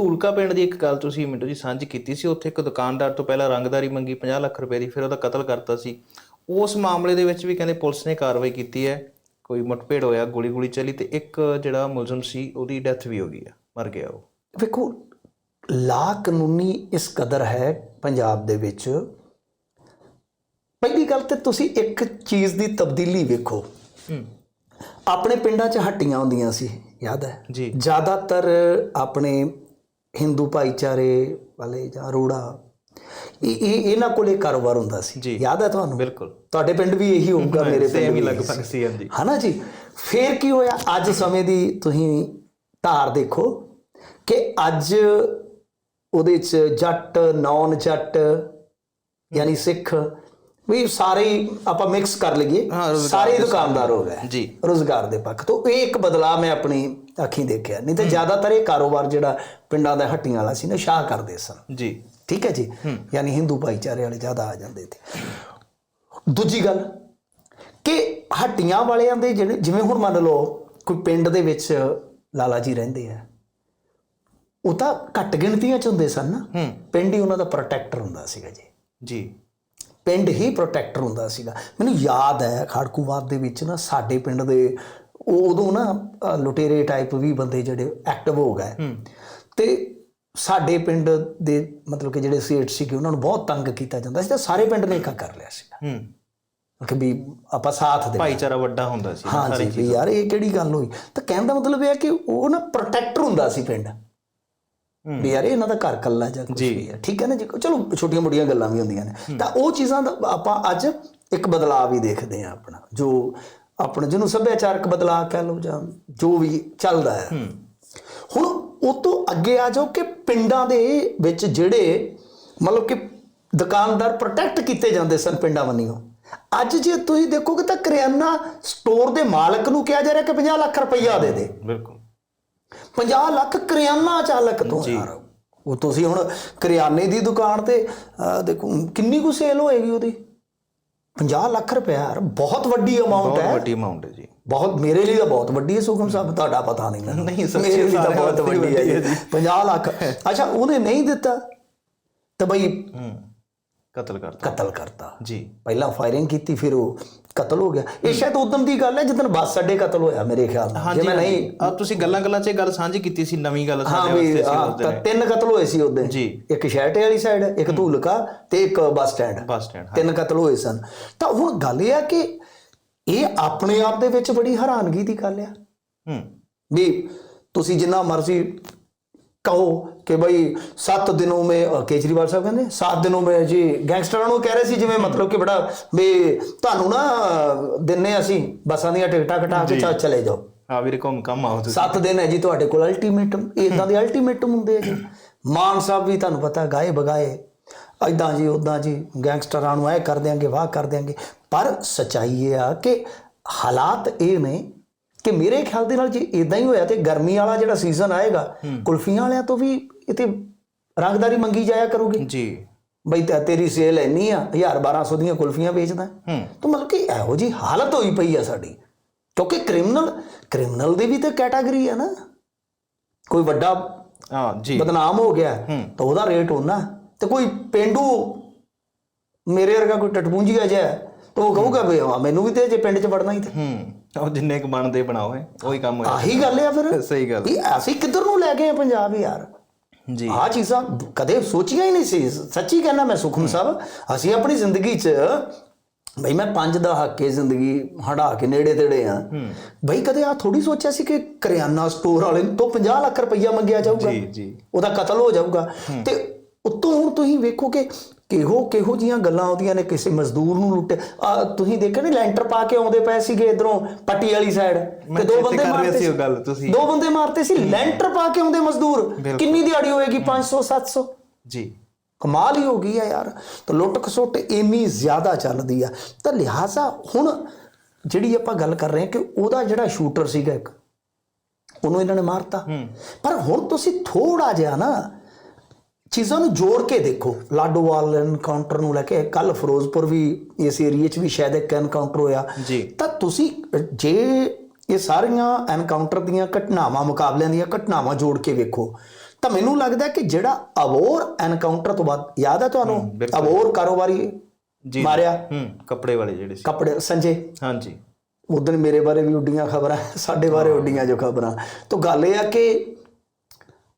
ਧੂਲਕਾ ਪਿੰਡ ਦੀ ਇੱਕ ਗੱਲ ਤੁਸੀਂ ਮਿੰਟੂ ਜੀ ਸਾਂਝੀ ਕੀਤੀ ਸੀ ਉੱਥੇ ਇੱਕ ਦੁਕਾਨਦਾਰ ਤੋਂ ਪਹਿਲਾਂ ਰੰਗਦਾਰੀ ਮੰਗੀ 50 ਲੱਖ ਰੁਪਏ ਦੀ ਫਿਰ ਉਹਦਾ ਕਤਲ ਕਰਤਾ ਸੀ। ਉਸ ਮਾਮਲੇ ਦੇ ਵਿੱਚ ਵੀ ਕਹਿੰਦੇ ਪੁਲਿਸ ਨੇ ਕਾਰਵਾਈ ਕੀਤੀ ਹੈ ਕੋਈ ਮੁਠਭੇੜ ਹੋਇਆ ਗੋਲੀ ਗੋਲੀ ਚੱਲੀ ਤੇ ਇੱਕ ਜਿਹੜਾ ਮੁਲਜ਼ਮ ਸੀ ਉਹਦੀ ਡੈਥ ਵੀ ਹੋ ਗਈ ਆ ਮਰ ਗਿਆ ਉਹ। ਵੇਖੋ ਲਾ ਕਾਨੂੰਨੀ ਇਸ ਕਦਰ ਹੈ ਪੰਜਾਬ ਦੇ ਵਿੱਚ। ਪਹਿਲੀ ਗੱਲ ਤੇ ਤੁਸੀਂ ਇੱਕ ਚੀਜ਼ ਦੀ ਤਬਦੀਲੀ ਵੇਖੋ। ਆਪਣੇ ਪਿੰਡਾਂ 'ਚ ਹੱਟੀਆਂ ਹੁੰਦੀਆਂ ਸੀ ਯਾਦ ਹੈ? ਜੀ। ਜ਼ਿਆਦਾਤਰ ਆਪਣੇ ਹਿੰਦੂ ਭਾਈਚਾਰੇ ਵਾਲੇ ਜਾਂ ਰੋੜਾ ਇਹ ਇਹ ਇਹਨਾਂ ਕੋਲੇ ਕਾਰੋਬਾਰ ਹੁੰਦਾ ਸੀ। ਯਾਦ ਹੈ ਤੁਹਾਨੂੰ? ਬਿਲਕੁਲ। ਤੁਹਾਡੇ ਪਿੰਡ ਵੀ ਇਹੀ ਹੋਊਗਾ ਮੇਰੇ ਪਿੰਡ ਵੀ। ਲਗਭਗ ਸੀ ਹਾਂਜੀ। ਹਨਾ ਜੀ? ਫੇਰ ਕੀ ਹੋਇਆ? ਅੱਜ ਸਮੇਂ ਦੀ ਤੁਸੀਂ ਧਾਰ ਦੇਖੋ ਕਿ ਅੱਜ ਉਹਦੇ ਚ ਜੱਟ ਨੌਨ ਜੱਟ ਯਾਨੀ ਸਿੱਖ ਵੀ ਸਾਰੇ ਆਪਾਂ ਮਿਕਸ ਕਰ ਲਈਏ। ਸਾਰੇ ਦੁਕਾਨਦਾਰ ਹੋ ਗਏ। ਜੀ। ਰੋਜ਼ਗਾਰ ਦੇ ਪੱਖ ਤੋਂ। ਇਹ ਇੱਕ ਬਦਲਾਅ ਮੈਂ ਆਪਣੀ ਅੱਖੀਂ ਦੇਖਿਆ। ਨਹੀਂ ਤੇ ਜ਼ਿਆਦਾਤਰ ਇਹ ਕਾਰੋਬਾਰ ਜਿਹੜਾ ਪਿੰਡਾਂ ਦਾ ਹੱਟੀਆਂ ਵਾਲਾ ਸੀ ਨਾ ਸ਼ਾਹ ਕਰਦੇ ਸਨ। ਜੀ। ਠੀਕ ਹੈ ਜੀ? ਯਾਨੀ ਹਿੰਦੂ ਭਾਈਚਾਰੇ ਵਾਲੇ ਜ਼ਿਆਦਾ ਆ ਜਾਂਦੇ ਤੇ ਦੂਜੀ ਗੱਲ ਕਿ ਹੱਟੀਆਂ ਵਾਲਿਆਂ ਦੇ ਜਿਹੜੇ ਜਿਵੇਂ ਹੁਣ ਮੰਨ ਲਓ ਕੋਈ ਪਿੰਡ ਦੇ ਵਿੱਚ ਲਾਲਾ ਜੀ ਰਹਿੰਦੇ ਆ ਉਹ ਤਾਂ ਘੱਟ ਗਿਣਤੀਆਂ ਚ ਹੁੰਦੇ ਸਨ ਨਾ। ਪਿੰਡ ਹੀ ਉਹਨਾਂ ਦਾ ਪ੍ਰੋਟੈਕਟਰ ਹੁੰਦਾ ਸੀਗਾ ਜੀ। ਜੀ। ਪਿੰਡ ਹੀ ਪ੍ਰੋਟੈਕਟਰ ਹੁੰਦਾ ਸੀਗਾ। ਮੈਨੂੰ ਯਾਦ ਹੈ ਖੜਕੂਵਾਦ ਦੇ ਵਿੱਚ ਨਾ ਸਾਡੇ ਪਿੰਡ ਦੇ ਉਹ ਉਦੋਂ ਨਾ ਲੁਟੇਰੇ ਟਾਈਪ ਵੀ ਬੰਦੇ ਜਿਹੜੇ ਐਕਟਿਵ ਹੋ ਗਏ। ਤੇ ਸਾਡੇ ਪਿੰਡ ਦੇ ਮਤਲਬ ਕਿ ਜਿਹੜੇ ਸੇਠ ਸੀਗੇ ਉਹਨਾਂ ਨੂੰ ਬਹੁਤ ਤੰਗ ਕੀਤਾ ਜਾਂਦਾ ਸੀ ਤੇ ਸਾਰੇ ਪਿੰਡ ਨੇ ਇੱਕਾ ਕਰ ਲਿਆ ਸੀਗਾ। ਹੂੰ। ਕਿ ਵੀ ਆਪਾਂ ਸਾਥ ਦੇ ਭਾਈਚਾਰਾ ਵੱਡਾ ਹੁੰਦਾ ਸੀ ਹਾਂ ਜੀ ਵੀ ਯਾਰ ਇਹ ਕਿਹੜੀ ਗੱਲ ਹੋਈ? ਤਾਂ ਕਹਿਣ ਦਾ ਮਤਲਬ ਇਹ ਹੈ ਕਿ ਉਹ ਨਾ ਪ੍ਰੋਟੈਕਟਰ ਹੁੰਦਾ ਸੀ ਪਿੰਡ। ਵੀ ਯਾਰ ਇਹ ਇਹਨਾਂ ਦਾ ਘਰ ਕੱਲਾ ਜਾਂ ਕੁਝ ਵੀ ਹੈ। ਠੀਕ ਹੈ ਨਾ ਜੀ? ਚਲੋ ਛੋਟੀਆਂ ਮੋਟੀਆਂ ਗੱਲਾਂ ਵੀ ਹੁੰਦੀਆਂ ਨੇ। ਤਾਂ ਉਹ ਚੀਜ਼ਾਂ ਦਾ ਆਪਾਂ ਅੱਜ ਇੱਕ ਬਦਲਾਅ ਵੀ ਦੇਖਦੇ ਹਾਂ ਆਪਣਾ। ਜੋ ਆਪਣਾ ਜਿਹਨੂੰ ਸੱਭਿਆਚਾਰਕ ਬਦਲਾਅ ਕਹਿ ਲਓ ਜਾਂ ਜੋ ਵੀ ਚੱਲਦਾ ਹੈ। ਹੁਣ ਉਹ ਤੋਂ ਅੱਗੇ ਆ ਜਾਓ ਕਿ ਪਿੰਡਾਂ ਦੇ ਵਿੱਚ ਜਿਹੜੇ ਮਤਲਬ ਕਿ ਦੁਕਾਨਦਾਰ ਪ੍ਰੋਟੈਕਟ ਕੀਤੇ ਜਾਂਦੇ ਸਨ ਪਿੰਡਾਂ ਵੱਲੋਂ ਅੱਜ ਜੇ ਤੁਸੀਂ ਦੇਖੋਗੇ ਤਾਂ ਕਰਿਆਨਾ ਸਟੋਰ ਦੇ ਮਾਲਕ ਨੂੰ ਕਿਹਾ ਜਾ ਰਿਹਾ ਕਿ 50 ਲੱਖ ਰੁਪਈਆ ਦੇ ਦੇ। ਬਿਲਕੁਲ। 50 ਲੱਖ ਕਰਿਆਨਾ ਚਾਲਕ ਤੋਂ ਯਾਰ ਉਹ ਤੁਸੀਂ ਹੁਣ ਕਰਿਆਨੇ ਦੀ ਦੁਕਾਨ ਤੇ ਦੇਖੋ ਕਿੰਨੀ ਕੁ ਸੇਲ ਹੋਏਗੀ ਉਹਦੀ? 50 ਲੱਖ ਰੁਪਏ ਯਾਰ ਬਹੁਤ ਵੱਡੀ ਅਮਾਉਂਟ ਬਹੁਤ ਹੈ। ਵੱਡੀ ਅਮਾਉਂਟ ਹੈ ਜੀ। ਬਹੁਤ ਮੇਰੇ ਲਈ ਤਾਂ ਬਹੁਤ ਵੱਡੀ ਹੈ ਸੁਖਮ ਸਾਹਿਬ ਤੁਹਾਡਾ ਪਤਾ ਨਹੀਂ ਮੈਨੂੰ। ਨਹੀਂ, ਸੱਚੀ ਮੇਰੇ ਲਈ ਤਾਂ ਬਹੁਤ ਵੱਡੀ ਹੈ ਵੱਡੀ ਹੈ ਜੀ। 50 ਲੱਖ। ਅੱਛਾ ਉਹਨੇ ਨਹੀਂ ਦਿੱਤਾ। ਤਾਂ ਬਈ ਹੂੰ। ਕਤਲ ਕਰਤਾ। ਕਤਲ ਕਰਤਾ। ਜੀ। ਪਹਿਲਾਂ ਫਾਇਰਿੰਗ ਕੀਤੀ ਫਿਰ ਉਹ ਕਤਲ ਹੋ ਗਿਆ। ਇਹ ਸ਼ਾਇਦ ਉਦੋਂ ਦੀ ਗੱਲ ਹੈ ਜਦੋਂ ਬੱਸ ਅੱਡੇ ਕਤਲ ਹੋਇਆ ਮੇਰੇ ਖਿਆਲ ਨਾਲ। ਜੇ ਮੈਂ ਨਹੀਂ ਆ ਤੁਸੀਂ ਗੱਲਾਂ ਗੱਲਾਂ 'ਚ ਇਹ ਗੱਲ ਸਾਂਝੀ ਕੀਤੀ ਸੀ ਨਵੀਂ ਗੱਲ ਸਾਡੇ ਵਾਸਤੇ ਸੀ ਉਸ ਤਾਂ ਦਿਨ ਤਿੰਨ ਕਤਲ ਹੋਏ ਸੀ ਉਹਦੇ। ਜੀ। ਇੱਕ ਸ਼ਹਿਟੇ ਵਾਲੀ ਸਾਈਡ ਇੱਕ ਧੂਲਕਾ ਤੇ ਇੱਕ ਬੱਸ ਸਟੈਂਡ। ਬੱਸ ਸਟੈਂਡ ਤਿੰਨ ਕਤਲ ਹੋਏ ਸਨ। ਤਾਂ ਹੁਣ ਗੱਲ ਇਹ ਆ ਕਿ ਇਹ ਆਪਣੇ ਆਪ ਦੇ ਵਿੱਚ ਬੜੀ ਹੈਰਾਨਗੀ ਦੀ ਗੱਲ ਆ। ਹੂੰ। ਵੀ ਤੁਸੀਂ ਜਿੰਨਾ ਮਰਜ਼ੀ ਕਹੋ ਕਿ ਭਾਈ 7 ਦਿਨੋਂ ਮੇ ਕੇਜਰੀਵਾਲ ਸਾਹਿਬ ਕਹਿੰਦੇ 7 ਦਿਨੋਂ ਮੇ ਜੀ ਗੈਂਗਸਟਰਾਂ ਨੂੰ ਕਹਿ ਰਹੇ ਸੀ ਜਿਵੇਂ ਮਤਲਬ ਕਿ ਬੜਾ ਵੀ ਤੁਹਾਨੂੰ ਨਾ ਦਿੰਨੇ ਅਸੀਂ ਬੱਸਾਂ ਦੀਆਂ ਟਿਕਟਾਂ ਕਟਾ ਕੇ ਚੱਲ ਚਲੇ ਜਾਓ। ਆ ਵੀਰੇ ਕੰਮ ਕੰਮ ਆਓ ਤੁਸੀਂ। 7 ਦਿਨ ਹੈ ਜੀ ਤੁਹਾਡੇ ਕੋਲ ਅਲਟੀਮੇਟਮ ਇਦਾਂ ਦੇ ਅਲਟੀਮੇਟਮ ਹੁੰਦੇ ਆ ਜੀ। ਮਾਨ ਸਾਹਿਬ ਵੀ ਤੁਹਾਨੂੰ ਪਤਾ ਗਾਏ ਬਗਾਏ ਐਦਾਂ ਜੀ ਉਦਾਂ ਜੀ ਗੈਂਗਸਟਰਾਂ ਨੂੰ ਐ ਕਰ ਦਿਆਂਗੇ ਵਾਹ ਕਰ ਦਿਆਂਗੇ। ਪਰ ਸਚਾਈ ਇਹ ਆ ਕਿ ਹਾਲਾਤ ਇਹ ਨੇ ਕਿ ਮੇਰੇ ਖਿਆਲ ਦੇ ਨਾਲ ਜੇ ਇਦਾਂ ਹੀ ਹੋਇਆ ਤੇ ਗਰਮੀ ਵਾਲਾ ਜਿਹੜਾ ਸੀਜ਼ਨ ਆਏਗਾ ਕੁਲਫੀਆਂ ਵਾਲਿਆਂ ਤੋਂ ਵੀ ਇਤੇ ਰੰਗਦਾਰੀ ਮੰਗੀ ਜਾਇਆ ਕਰੂਗੀ। ਜੀ। ਬਈ ਤੇ ਤੇਰੀ ਸੇਲ ਇੰਨੀ ਆ 1000 1200 ਦੀਆਂ ਕੁਲਫੀਆਂ ਵੇਚਦਾ। ਹੂੰ। ਤਾਂ ਮਤਲਬ ਕਿ ਇਹੋ ਜੀ ਹਾਲਤ ਹੋਈ ਪਈ ਆ ਸਾਡੀ। ਕਿਉਂਕਿ ਕ੍ਰਿਮੀਨਲ ਕ੍ਰਿਮੀਨਲ ਦੀ ਵੀ ਤੇ ਕੈਟਾਗਰੀ ਆ ਨਾ। ਕੋਈ ਵੱਡਾ ਹਾਂ ਜੀ। ਬਦਨਾਮ ਹੋ ਗਿਆ ਤਾਂ ਉਹਦਾ ਰੇਟ ਹੋਣਾ ਤੇ ਕੋਈ ਪਿੰਡੂ ਮੇਰੇ ਵਰਗਾ ਕੋਈ ਟਟਪੂੰਜੀਆ ਜਿਹਾ ਤਾਂ ਉਹ ਕਹੂਗਾ ਵੀ ਹਾਂ ਮੈਨੂੰ ਵੀ ਤੇ ਜੇ ਪਿੰਡ 'ਚ ਵੜਨਾ ਹੀ ਤੇ। ਹੂੰ। ਉਹ ਜਿੰਨੇ ਕੁ ਬਣਦੇ ਬਣਾਓ ਹੈ ਉਹੀ ਕੰਮ ਹੋਇਆ ਆਹੀ ਗੱਲ ਆ ਫਿਰ। ਸਹੀ ਗੱਲ। ਇਹ ਅਸੀਂ ਕਿੱਧਰ ਨੂੰ ਲੈ ਗਏ ਆ ਪੰਜਾਬ ਯਾਰ? ਜੀ। ਆਹ ਚੀਜ਼ਾਂ ਕਦੇ ਸੋਚੀਆਂ ਹੀ ਨਹੀਂ ਸੀ। ਸੱਚੀ ਕਹਿਣਾ ਮੈਂ ਸੁਖਮ ਸਾਹਿਬ ਅਸੀਂ ਆਪਣੀ ਜ਼ਿੰਦਗੀ 'ਚ ਬਈ ਮੈਂ ਪੰਜ ਦਾ ਹੱਕੇ ਜ਼ਿੰਦਗੀ ਹੰਡਾ ਕੇ ਨੇੜੇ ਤੇੜੇ ਆ। ਬਈ ਕਦੇ ਆ ਥੋੜੀ ਸੋਚਿਆ ਸੀ ਕਿ ਕਰਿਆਨਾ ਸਟੋਰ ਵਾਲੇ ਤੋਂ 50 ਲੱਖ ਰੁਪਈਆ ਮੰਗਿਆ ਜਾਊਗਾ? ਜੀ ਜੀ। ਉਹਦਾ ਕਤਲ ਹੋ ਜਾਊਗਾ। ਤੇ ਉੱਤੋਂ ਹੁਣ ਤੁਸੀਂ ਵੇਖੋ ਕਿ ਕਿਹੋ ਕਿਹੋ ਜੀਆਂ ਗੱਲਾਂ ਆਉਂਦੀਆਂ ਨੇ ਕਿਸੇ ਮਜ਼ਦੂਰ ਨੂੰ ਲੁੱਟੇ ਆ ਤੁਸੀਂ ਦੇਖਿਆ ਨਹੀਂ ਲੈਂਟਰ ਪਾ ਕੇ ਆਉਂਦੇ ਪਏ ਸੀਗੇ ਇਧਰੋਂ ਪੱਟੀ ਵਾਲੀ ਸਾਈਡ ਤੇ ਦੋ ਬੰਦੇ ਮਾਰਤੇ ਸੀ ਉਹ ਗੱਲ ਤੁਸੀਂ ਦੋ ਬੰਦੇ ਮਾਰਤੇ ਸੀ ਲੈਂਟਰ ਪਾ ਕੇ ਆਉਂਦੇ ਮਜ਼ਦੂਰ। ਕਿੰਨੀ ਦਿਹਾੜੀ ਹੋਏਗੀ? 500 700 ਜੀ। ਕਮਾਲ ਹੀ ਹੋ ਗਈ ਆ ਯਾਰ। ਤਾਂ ਲੁੱਟ ਖਸੁੱਟ ਇੰਨੀ ਜ਼ਿਆਦਾ ਚੱਲਦੀ ਆ। ਤਾਂ ਲਿਹਾਜ਼ਾ ਹੁਣ ਜਿਹੜੀ ਆਪਾਂ ਗੱਲ ਕਰ ਰਹੇ ਹਾਂ ਕਿ ਉਹਦਾ ਜਿਹੜਾ ਸ਼ੂਟਰ ਸੀਗਾ ਇੱਕ ਉਹਨੂੰ ਇਹਨਾਂ ਨੇ ਮਾਰਤਾ। ਪਰ ਹੁਣ ਤੁਸੀਂ ਥੋੜਾ ਜਿਹਾ ਨਾ ਚੀਜ਼ਾਂ ਨੂੰ ਜੋੜ ਕੇ ਦੇਖੋ। ਲਾਡੋਵਾਲ ਐਨਕਾਊਂਟਰ ਨੂੰ ਲੈ ਕੇ ਕੱਲ ਫਿਰੋਜ਼ਪੁਰ ਵੀ ਇਸ ਏਰੀਏ 'ਚ ਵੀ ਸ਼ਾਇਦ ਇੱਕ ਐਨਕਾਊਂਟਰ ਹੋਇਆ। ਤਾਂ ਤੁਸੀਂ ਜੇ ਇਹ ਸਾਰੀਆਂ ਐਨਕਾਊਂਟਰ ਦੀਆਂ ਘਟਨਾਵਾਂ ਮੁਕਾਬਲਿਆਂ ਦੀਆਂ ਘਟਨਾਵਾਂ ਜੋੜ ਕੇ ਵੇਖੋ ਤਾਂ ਮੈਨੂੰ ਲੱਗਦਾ ਕਿ ਜਿਹੜਾ ਅਬੋਰ ਐਨਕਾਊਂਟਰ ਤੋਂ ਬਾਅਦ ਯਾਦ ਹੈ ਤੁਹਾਨੂੰ। ਅਬੋਰ ਕਾਰੋਬਾਰੀ ਜੀ। ਮਾਰਿਆ? ਹੂੰ ਕੱਪੜੇ ਵਾਲੇ ਜਿਹੜੇ ਸੀ। ਕੱਪੜੇ ਸੰਜੇ? ਹਾਂਜੀ। ਉਦੋਂ ਮੇਰੇ ਬਾਰੇ ਵੀ ਉੱਡੀਆਂ ਖਬਰਾਂ ਸਾਡੇ ਬਾਰੇ ਉੱਡੀਆਂ ਜੋ ਖਬਰਾਂ। ਤਾਂ ਗੱਲ ਇਹ ਆ ਕਿ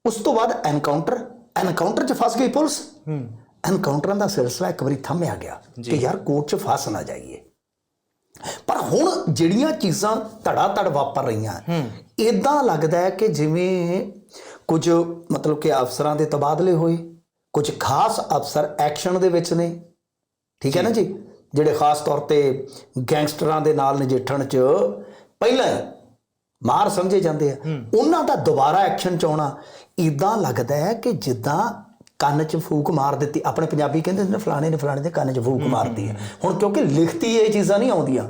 ਉਸ ਤੋਂ ਬਾਅਦ ਐਨਕਾਊਂਟਰ ਐਨਕਾਊਂਟਰ 'ਚ ਫਸ ਗਈ ਪੁਲਿਸ? ਹੂੰ। ਐਨਕਾਊਂਟਰਾਂ ਦਾ ਸਿਲਸਿਲਾ ਇੱਕ ਵਾਰੀ ਥੰਮਿਆ ਗਿਆ ਕਿ ਯਾਰ ਕੋਰਟ 'ਚ ਫਸ ਨਾ ਜਾਈਏ। ਪਰ ਹੁਣ ਜਿਹੜੀਆਂ ਚੀਜ਼ਾਂ ਧੜਾ ਧੜ ਵਾਪਰ ਰਹੀਆਂ ਇਦਾਂ ਲੱਗਦਾ ਹੈ ਕਿ ਜਿਵੇਂ ਕੁਝ ਮਤਲਬ ਕਿ ਅਫਸਰਾਂ ਦੇ ਤਬਾਦਲੇ ਹੋਏ ਕੁਝ ਖਾਸ ਅਫਸਰ ਐਕਸ਼ਨ ਦੇ ਵਿੱਚ ਨੇ। ਠੀਕ ਹੈ ਨਾ ਜੀ? ਜਿਹੜੇ ਖਾਸ ਤੌਰ ਤੇ ਗੈਂਗਸਟਰਾਂ ਦੇ ਨਾਲ ਨਜਿੱਠਣ 'ਚ ਪਹਿਲਾਂ ਮਾਰ ਸਮਝੇ ਜਾਂਦੇ ਆ। ਉਹਨਾਂ ਦਾ ਦੁਬਾਰਾ ਐਕਸ਼ਨ ਚ ਆਉਣਾ ਇਦਾਂ ਲੱਗਦਾ ਹੈ ਕਿ ਜਿੱਦਾਂ ਕੰਨ 'ਚ ਫੂਕ ਮਾਰ ਦਿੱਤੀ ਆਪਣੇ ਪੰਜਾਬੀ ਕਹਿੰਦੇ ਨੇ ਫਲਾਣੇ ਨੇ ਫਲਾਣੇ ਦੇ ਕੰਨ 'ਚ ਫੂਕ ਮਾਰਤੀ ਹੈ। ਹੁਣ ਕਿਉਂਕਿ ਲਿਖਤੀ ਇਹ ਚੀਜ਼ਾਂ ਨਹੀਂ ਆਉਂਦੀਆਂ।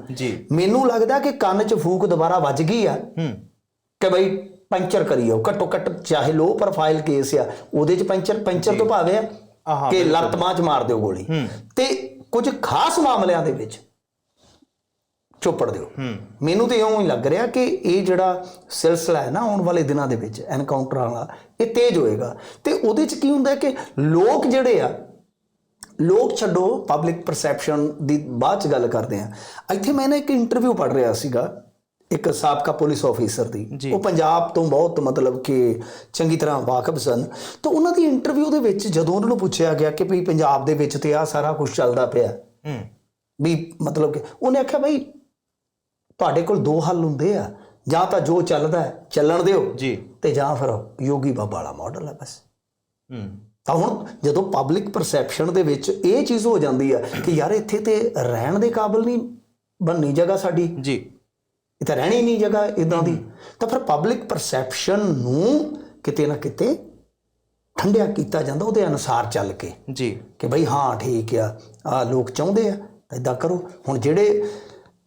ਮੈਨੂੰ ਲੱਗਦਾ ਕਿ ਕੰਨ 'ਚ ਫੂਕ ਦੁਬਾਰਾ ਵੱਜ ਗਈ ਆ ਕਿ ਬਈ ਪੈਂਚਰ ਕਰੀਓ ਘੱਟੋ ਘੱਟ ਚਾਹੇ ਲੋ ਪ੍ਰੋਫਾਈਲ ਕੇਸ ਆ ਉਹਦੇ 'ਚ ਪੈਂਚਰ ਪੈਂਚਰ ਤੋਂ ਭਾਵੇਂ ਆ ਆਹਾ, ਕਿ ਲੱਤ ਬਾਂਹ 'ਚ ਮਾਰ ਦਿਓ ਗੋਲੀ। ਤੇ ਕੁਝ ਖਾਸ ਮਾਮਲਿਆਂ ਦੇ ਵਿੱਚ ਚੋਪੜ ਦਿਓ। ਮੈਨੂੰ ਤੇ ਇਉਂ ਹੀ ਲੱਗ ਰਿਹਾ ਕਿ ਇਹ ਜਿਹੜਾ ਸਿਲਸਿਲਾ ਹੈ ਨਾ ਆਉਣ ਵਾਲੇ ਦਿਨਾਂ ਦੇ ਵਿੱਚ ਐਨਕਾਊਂਟਰ ਵਾਲਾ ਇਹ ਤੇਜ਼ ਹੋਏਗਾ। ਤੇ ਉਹਦੇ 'ਚ ਕੀ ਹੁੰਦਾ ਕਿ ਲੋਕ ਜਿਹੜੇ ਆ ਲੋਕ ਛੱਡੋ ਪਬਲਿਕ ਪਰਸੈਪਸ਼ਨ ਦੀ ਬਾਅਦ ਚ ਗੱਲ ਕਰਦੇ ਆ। ਇੱਥੇ ਮੈਂ ਨਾ ਇੱਕ ਇੰਟਰਵਿਊ ਪੜ੍ਹ ਰਿਹਾ ਸੀਗਾ ਇੱਕ ਸਾਬਕਾ ਪੁਲਿਸ ਆਫੀਸਰ ਦੀ। ਉਹ ਪੰਜਾਬ ਤੋਂ ਬਹੁਤ ਮਤਲਬ ਕਿ ਚੰਗੀ ਤਰ੍ਹਾਂ ਵਾਕਿਫ ਸਨ। ਤਾਂ ਉਹਨਾਂ ਦੀ ਇੰਟਰਵਿਊ ਦੇ ਵਿੱਚ ਜਦੋਂ ਉਹਨਾਂ ਨੂੰ ਪੁੱਛਿਆ ਗਿਆ ਕਿ ਭਈ ਪੰਜਾਬ ਦੇ ਵਿੱਚ ਤੇ ਆ ਸਾਰਾ ਕੁਝ ਚੱਲਦਾ ਪਿਆ। ਹੂੰ। ਵੀ ਮਤਲਬ ਕਿ ਉਹਨੇ ਆਖਿਆ ਬਈ ਤੁਹਾਡੇ ਕੋਲ ਦੋ ਹੱਲ ਹੁੰਦੇ ਆ। ਜਾਂ ਤਾਂ ਜੋ ਚੱਲਦਾ ਚੱਲਣ ਦਿਓ ਜੀ। ਤੇ ਜਾਂ ਫਿਰ ਯੋਗੀ ਬਾਬਾ ਵਾਲਾ ਮਾਡਲ ਹੈ ਬਸ। ਹੂੰ। ਤਾਂ ਹੁਣ ਜਦੋਂ ਪਬਲਿਕ ਪਰਸੈਪਸ਼ਨ ਦੇ ਵਿੱਚ ਇਹ ਚੀਜ਼ ਹੋ ਜਾਂਦੀ ਹੈ ਕਿ ਯਾਰ ਇੱਥੇ ਤੇ ਰਹਿਣ ਦੇ ਕਾਬਿਲ ਨਹੀਂ ਬਣਨੀ ਜਗ੍ਹਾ ਸਾਡੀ। ਜੀ। ਇਹ ਤਾਂ ਰਹਿਣੀ ਨਹੀਂ ਜਗ੍ਹਾ ਇਦਾਂ ਦੀ। ਤਾਂ ਫਿਰ ਪਬਲਿਕ ਪਰਸੈਪਸ਼ਨ ਨੂੰ ਕਿਤੇ ਨਾ ਕਿਤੇ ਠੰਡਿਆ ਕੀਤਾ ਜਾਂਦਾ ਉਹਦੇ ਅਨੁਸਾਰ ਚੱਲ ਕੇ। ਜੀ। ਕਿ ਬਈ ਹਾਂ ਠੀਕ ਆ ਆ ਲੋਕ ਚਾਹੁੰਦੇ ਆ ਤਾਂ ਇਦਾਂ ਕਰੋ। ਹੁਣ ਜਿਹੜੇ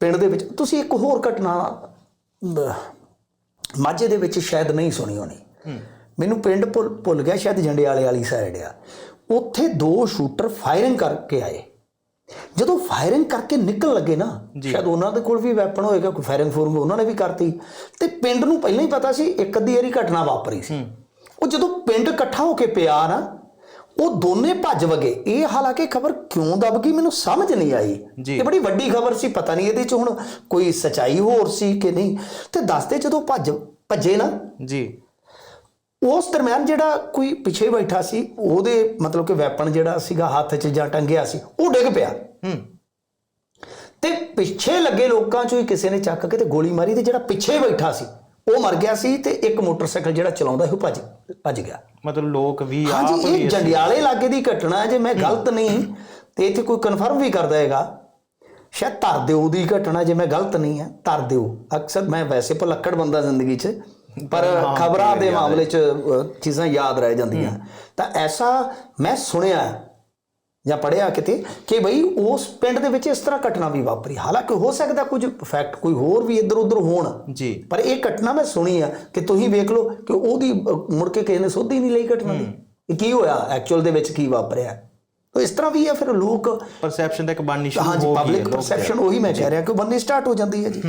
ਪਿੰਡ ਦੇ ਵਿੱਚ। ਤੁਸੀਂ ਇੱਕ ਹੋਰ ਘਟਨਾ ਮਾਝੇ ਦੇ ਵਿੱਚ ਸ਼ਾਇਦ ਨਹੀਂ ਸੁਣੀ ਹੋਣੀ। ਮੈਨੂੰ ਪਿੰਡ ਭੁੱਲ ਗਿਆ ਸ਼ਾਇਦ ਜੰਡਿਆਲੇ ਵਾਲੀ ਸਾਈਡ ਆ। ਉੱਥੇ ਦੋ ਸ਼ੂਟਰ ਫਾਇਰਿੰਗ ਕਰਕੇ ਆਏ। ਜਦੋਂ ਫਾਇਰਿੰਗ ਕਰਕੇ ਨਿਕਲ ਲੱਗੇ ਨਾ ਸ਼ਾਇਦ ਉਹਨਾਂ ਦੇ ਕੋਲ ਵੀ ਵੈਪਨ ਹੋਏਗਾ ਕੋਈ ਫਾਇਰਿੰਗ ਫੋਰਮ ਉਹਨਾਂ ਨੇ ਵੀ ਕਰਤੀ। ਤੇ ਪਿੰਡ ਨੂੰ ਪਹਿਲਾਂ ਹੀ ਪਤਾ ਸੀ ਇੱਕ ਅੱਧੀ ਵਾਰੀ ਘਟਨਾ ਵਾਪਰੀ ਸੀ। ਉਹ ਜਦੋਂ ਪਿੰਡ ਇਕੱਠਾ ਹੋ ਕੇ ਪਿਆ ਨਾ ਉਹ ਦੋਨੇ ਭੱਜ ਵਗੇ। ਇਹ ਹਾਲਾਂਕਿ ਖਬਰ ਕਿਉਂ ਦਬ ਗਈ ਮੈਨੂੰ ਸਮਝ ਨਹੀਂ ਆਈ। ਇਹ ਬੜੀ ਵੱਡੀ ਖਬਰ ਸੀ ਪਤਾ ਨਹੀਂ ਇਹਦੇ ਚ ਹੁਣ ਕੋਈ ਸਚਾਈ ਹੋਰ ਸੀ ਕਿ ਨਹੀਂ। ਤੇ ਦੱਸਦੇ ਜਦੋਂ ਭੱਜ ਭੱਜੇ ਨਾ। ਜੀ। ਉਸ ਦਰਮਿਆਨ ਜਿਹੜਾ ਕੋਈ ਪਿੱਛੇ ਬੈਠਾ ਸੀ ਉਹਦੇ ਮਤਲਬ ਕਿ ਵੈਪਨ ਜਿਹੜਾ ਸੀਗਾ ਹੱਥ 'ਚ ਜਾਂ ਟੰਗਿਆ ਸੀ ਉਹ ਡਿੱਗ ਪਿਆ। ਹੂੰ। ਤੇ ਪਿੱਛੇ ਲੱਗੇ ਲੋਕਾਂ 'ਚੋਂ ਹੀ ਕਿਸੇ ਨੇ ਚੱਕ ਕੇ ਤੇ ਗੋਲੀ ਮਾਰੀ ਤੇ ਜਿਹੜਾ ਪਿੱਛੇ ਬੈਠਾ ਸੀ ਉਹ ਮਰ ਗਿਆ ਸੀ ਤੇ ਇੱਕ ਮੋਟਰਸਾਈਕਲ ਜਿਹੜਾ ਚਲਾਉਂਦਾ ਸੀ ਉਹ ਭੱਜ ਭੱਜ ਗਿਆ। ਮਤਲਬ ਲੋਕ ਵੀ ਆਪ ਹਾਂਜੀ ਵੀ ਇਹ ਜੰਡਿਆਲੇ ਇਲਾਕੇ ਦੀ ਘਟਨਾ ਹੈ ਜੇ ਮੈਂ ਗਲਤ ਨਹੀਂ ਤੇ ਇੱਥੇ ਕੋਈ ਕਨਫਰਮ ਵੀ ਕਰਦਾ ਹੈਗਾ। ਸ਼ਾਇਦ ਧਰਦਿਓ ਦੀ ਘਟਨਾ ਜੇ ਮੈਂ ਗਲਤ ਨਹੀਂ ਹੈ ਧਰਦਿਓ ਅਕਸਰ ਮੈਂ ਵੈਸੇ ਭੁਲੱਕੜ ਬੰਦਾ ਜ਼ਿੰਦਗੀ 'ਚ ਪਰ ਖਬਰਾਂ ਦੇ ਮਾਮਲੇ 'ਚ ਅ, ਚੀਜ਼ਾਂ ਯਾਦ ਰਹਿ ਜਾਂਦੀਆਂ। ਤਾਂ ਐਸਾ ਮੈਂ ਸੁਣਿਆ ਹੈ ਜਾਂ ਪੜਿਆ ਕਿਤੇ ਕਿ ਬਈ ਉਸ ਪਿੰਡ ਦੇ ਵਿੱਚ ਇਸ ਤਰ੍ਹਾਂ ਘਟਨਾ ਵੀ ਵਾਪਰੀ। ਹਾਲਾਂਕਿ ਹੋ ਸਕਦਾ ਕੁਝ ਫੈਕਟ ਕੋਈ ਹੋਰ ਵੀ ਇੱਧਰ ਉੱਧਰ ਹੋਣ। ਜੀ। ਪਰ ਇਹ ਘਟਨਾ ਮੈਂ ਸੁਣੀ ਆ ਕਿ ਤੁਸੀਂ ਵੇਖ ਲਓ ਕਿ ਉਹਦੀ ਮੁੜ ਕੇ ਕਿਸੇ ਨੇ ਸੁੱਧ ਹੀ ਨਹੀਂ ਲਈ ਘਟਨਾ ਦੀ। ਕੀ ਹੋਇਆ? ਐਕਚੁਅਲ ਦੇ ਵਿੱਚ ਕੀ ਵਾਪਰਿਆ? ਤਾਂ ਇਸ ਤਰ੍ਹਾਂ ਵੀ ਆ ਫਿਰ ਲੋਕ ਪਰਸੈਪਸ਼ਨ ਦਾ ਇੱਕ ਬਣਨੀ ਸ਼ੁਰੂ ਹਾਂਜੀ ਹੋ ਗਈ ਹੈ। ਪਬਲਿਕ ਲੋਕ ਪਰਸੈਪਸ਼ਨ ਉਹੀ ਮੈਂ ਕਹਿ ਰਿਹਾ ਕਿ ਬੰਨੀ ਸਟਾਰਟ ਹੋ ਜਾਂਦੀ ਹੈ ਜੀ।